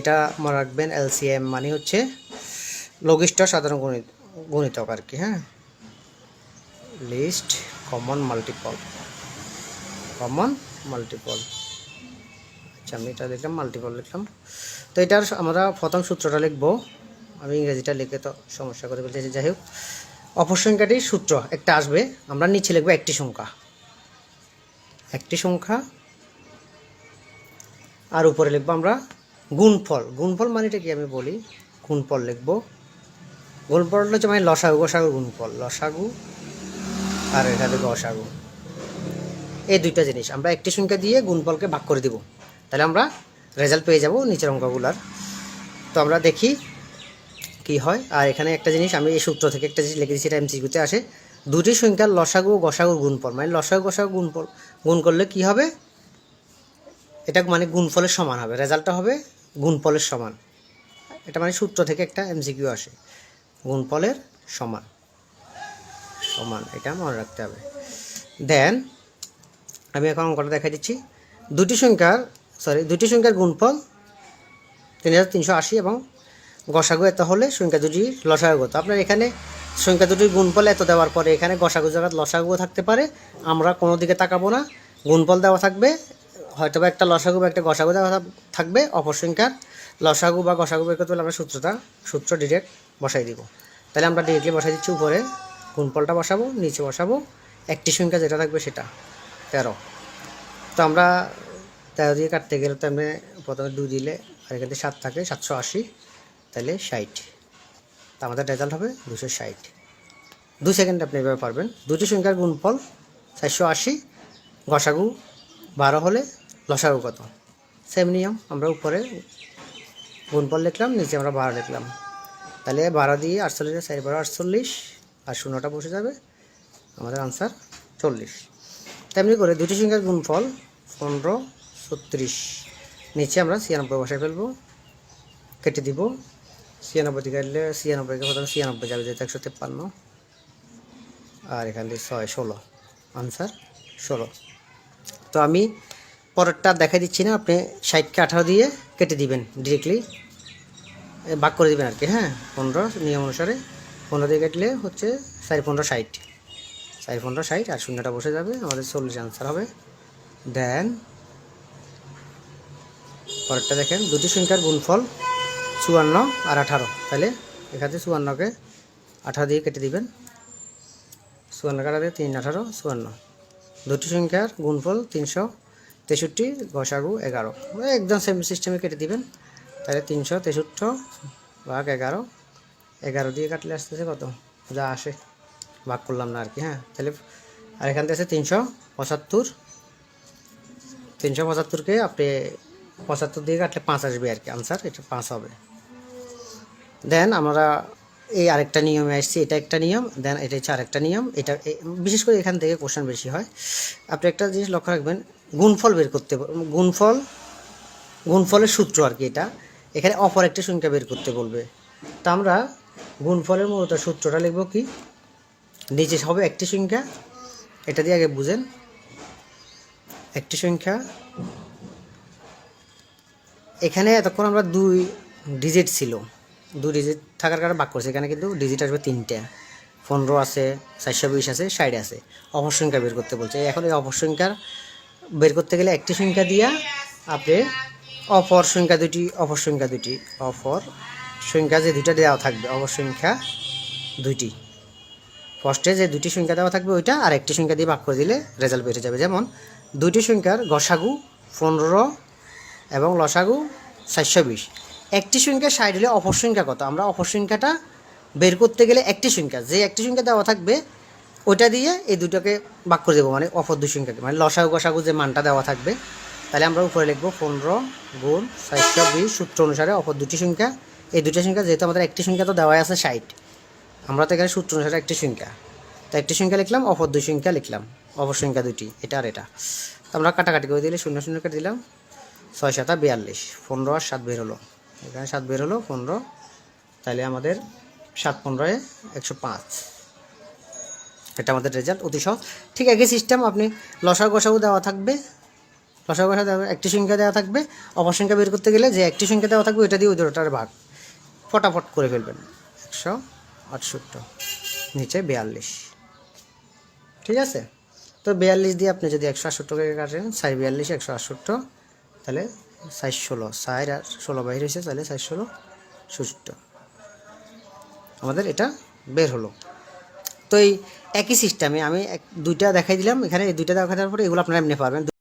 এটা মনে রাখবেন এলসিএম মানে হচ্ছে লঘিষ্ঠ সাধারণ গণিত, গণিতক আর কি হ্যাঁ? List, common, multiple. Common, multiple. আচ্ছা আমি এটা লিখলাম মাল্টিপল লিখলাম। তো এটার আমরা প্রথম সূত্রটা লিখব। আমি ইংরেজিটা লিখে তো সমস্যা করে ফেলতেছি, যাই হোক। অপসংখ্যাটির সূত্র একটা আসবে, আমরা নিচে লিখব একটি সংখ্যা। একটি সংখ্যা, আর উপরে লিখব আমরা গুণফল। গুণফল মানেটা কি আমি বলি? গুণফল লিখব। গুণফল হচ্ছে মানে লসাগু, গোসাগু গুণফল। লসাগু আর এটা অসাগু। এই দুইটা জিনিস। আমরা একটি সংখ্যা দিয়ে গুণফলকে ভাগ করে দিব। তাহলে আমরা রেজাল্ট পেয়ে যাব নিচের অঙ্কগুলার। তো আমরা দেখি কি হয়। আর এখানে একটা জিনিস, আমি এই সূত্র থেকে একটা জিনিস লিখে দিচ্ছি এটা এমসিকিউতে আসে। দুটি সংখ্যার লসাগু গসাগুর গুণফল। মানে লসাগু, গসাগু গুণফল। গুণ করলে কি হবে? এটা মানে গুণফলের সমান হবে। রেজাল্টটা হবে গুণফলের সমান। এটা মানে সূত্র থেকে একটা এমসিকিউ আসে। গুণফলের সমান। সমান, এটা মনে রাখতে হবে। দেন আমি এখন অঙ্কটা দেখা দিচ্ছি। দুটি সংখ্যার সরি দুটি সংখ্যার গুণফল তিন হাজার তিনশো আশি এবং গসাগু এত হলে সংখ্যা দুটি লসাগু। তো আপনার এখানে সংখ্যা দুটির গুণফল এত দেওয়ার পরে এখানে গসাগু জায়গায় লসাগুও থাকতে পারে। আমরা কোনো দিকে তাকাবো না। গুণফল দেওয়া থাকবে হয়তো বা একটা লসাগু বা একটা গসাগু দেওয়া থাকবে, অপর সংখ্যার লসাগু বা গসাগু বের করতে হলে আমরা সূত্রটা, সূত্র ডিরেক্ট বসাই দিব। তাহলে আমরা ডিরেক্টলি বসাই দিচ্ছি উপরে গুণফলটা বসাবো, নিচে বসাবো, একটি সংখ্যা যেটা থাকবে সেটা, তেরো। তো আমরা তেরো দিয়ে কাটতে গেলে তো আমরা প্রথমে দুই দিলে আর এখান থেকে সাত থাকে, সাতশো আশি, তাহলে ষাট। তা আমাদের রেজাল্ট হবে দুশো ষাট। দু সেকেন্ড আপনি এভাবে পারবেন। দুটি সংখ্যার গুণফল চারশো আশি, গসাগু বারো হলে লসাগু কত? সেম নিয়ম, আমরা উপরে গুণফল লিখলাম, নিচে আমরা বারো লিখলাম। তাহলে বারো দিয়ে আটচল্লিশ, চার বারো আটচল্লিশ, আর শূন্যটা বসে যাবে আমাদের আনসার চল্লিশ। তেমনি করে দুটি সংখ্যার গুণফল পনেরো, ছত্রিশ। নিচে আমরা ছিয়ানব্বই বসায় ফেলব, কেটে দিব। ছিয়ানব্বই কাটলে ছিয়ানব্বইকে প্রথমে ছিয়ানব্বই যাবে, যেহেতু একশো তেপ্পান্ন। আর এখান থেকে ছয়, ষোলো। আনসার ষোলো। তো আমি পরেরটা দেখা দিচ্ছি না, আপনি ষাটকে আঠারো দিয়ে কেটে দিবেন ডিরেক্টলি ভাগ করে দিবেন আর কি হ্যাঁ? পনেরো নিয়ম অনুসারে। পনেরো দিয়ে কাটলে হচ্ছে চার পনেরো ষাট। চার পনেরো ষাট, আর শূন্যটা বসে যাবে, আমাদের চল্লিশ আনসার হবে। দেন পরেরটা দেখেন, দুটি সংখ্যার গুণফল চুয়ান্ন আর আঠারো। তাহলে এখানে চুয়ান্নকে আঠারো দিয়ে কেটে দিবেন। চুয়ান্ন কাটা দিয়ে তিন আঠারো, চুয়ান্ন। দুটি সংখ্যার গুণফল তিনশো তেষট্টি গসাগু এগারো। ওই একদম সেম সিস্টেমে কেটে দিবেন। তাহলে তিনশো তেষট্টি ভাগ এগারো। এগারো দিয়ে কাটলে আসতেছে কত? যা আসে। ভাগ করলাম না আর কি হ্যাঁ। তাহলে আর এখান থেকে তিনশো পঁচাত্তর। তিনশো পঁচাত্তরকে আপনি পঁচাত্তর দিয়ে কাটলে পাঁচ আসবে আর কি আনসার এটা পাঁচ হবে। দেন আমরা এই আরেকটা নিয়মে আসছি, এটা একটা নিয়ম দেন এটা হচ্ছে আরেকটা নিয়ম, এটা বিশেষ করে এখান থেকে কোশ্চেন বেশি হয়। আপনি একটা জিনিস লক্ষ্য রাখবেন, গুণফল বের করতে গুণফল, গুণফলের সূত্র আর কি এটা, এখানে অপর একটি সংখ্যা বের করতে বলবে। তা আমরা গুণফলের মূলত সূত্রটা লিখব কি? নিচে হবে একটি সংখ্যা, এটা দিয়ে আগে বুঝেন। একটি সংখ্যা, এখানে এতক্ষণ আমরা দুই ডিজিট ছিল। দুই ডিজিট থাকার কারণে বাক করছে। এখানে কিন্তু ডিজিট আসবে তিনটে। পনেরো আছে, চারশো বিশ আছে, ষাট আছে। অপর সংখ্যা বের করতে বলছে। এখন এই অপর সংখ্যার বের করতে গেলে একটি সংখ্যা দিয়া আপনি অপর সংখ্যা দুটি অপর সংখ্যা দুটি অপর সংখ্যা যে দুইটা দেওয়া থাকবে, অপর সংখ্যা দুইটি। ফার্স্টে যে দুটি সংখ্যা দেওয়া থাকবে, ওইটা আর একটি সংখ্যা দিয়ে ভাগ করে দিলে রেজাল্ট বেড়ে যাবে। যেমন দুইটি সংখ্যার গসাগু পনেরো এবং লসাগু চারশো বিশ। একটি সংখ্যা, ষাট হলে অপর সংখ্যা কত? আমরা অপর সংখ্যাটা বের করতে গেলে একটি সংখ্যা, যে একটি সংখ্যা দেওয়া থাকবে, ওইটা দিয়ে এই দুটোকে ভাগ করে দেবো মানে অপর দুই সংখ্যাকে। মানে লসাগু গসাগু যে মানটা দেওয়া থাকবে, তাহলে আমরা উপরে লিখব পনেরো গুণ চারশো বিশ সূত্র অনুসারে অপর দুটি সংখ্যা। এই দুটি সংখ্যা যেহেতু আমাদের একটি সংখ্যা তো দেওয়াই আছে ষাট, আমরা তো এখানে সূত্র অনুসারে একটি সংখ্যা। তো একটি সংখ্যা লিখলাম, অপর দুই সংখ্যা লিখলাম, অপর সংখ্যা দুটি, এটা আর এটা। আমরা কাটাকাটি করে দিলে, শূন্য শূন্য কেটে দিলাম, ছয় সাতা বিয়াল্লিশ, পনেরো আর সাত বের হলো। এখানে সাত বের হলো, পনেরো। তাহলে আমাদের সাত পনেরোয় একশো পাঁচ। এটা আমাদের রেজাল্ট অতি সহজ। ঠিক একই সিস্টেম আপনি লসা গোসাও দেওয়া থাকবে। লসা গোসা দেওয়া, একটি সংখ্যা দেওয়া থাকবে। অপর সংখ্যা বের করতে গেলে যে একটি সংখ্যা দেওয়া থাকবে, ওইটা দিয়ে ওই দুটোটার ভাগ ফটাফট করে ফেলবেন। একশো আটষট্টি, নিচে বিয়াল্লিশ। ঠিক আছে? তো বিয়াল্লিশ দিয়ে আপনি যদি একশো আটষট্টিকে কাটেন সাই বিয়াল্লিশ, একশো আটষট্টি, তাহলে সাইজ ষোলো সাইড আর ষোলো বাইর হয়েছে তাহলে সাইজ ষোলো ষষট্টি। আমাদের এটা বের হলো। তো এই একই সিস্টেমে আমি এক, দুইটা দেখাই দিলাম, এখানে এই দুইটা দেখা দেওয়ার পরে এগুলো আপনারা এমনি পারবেন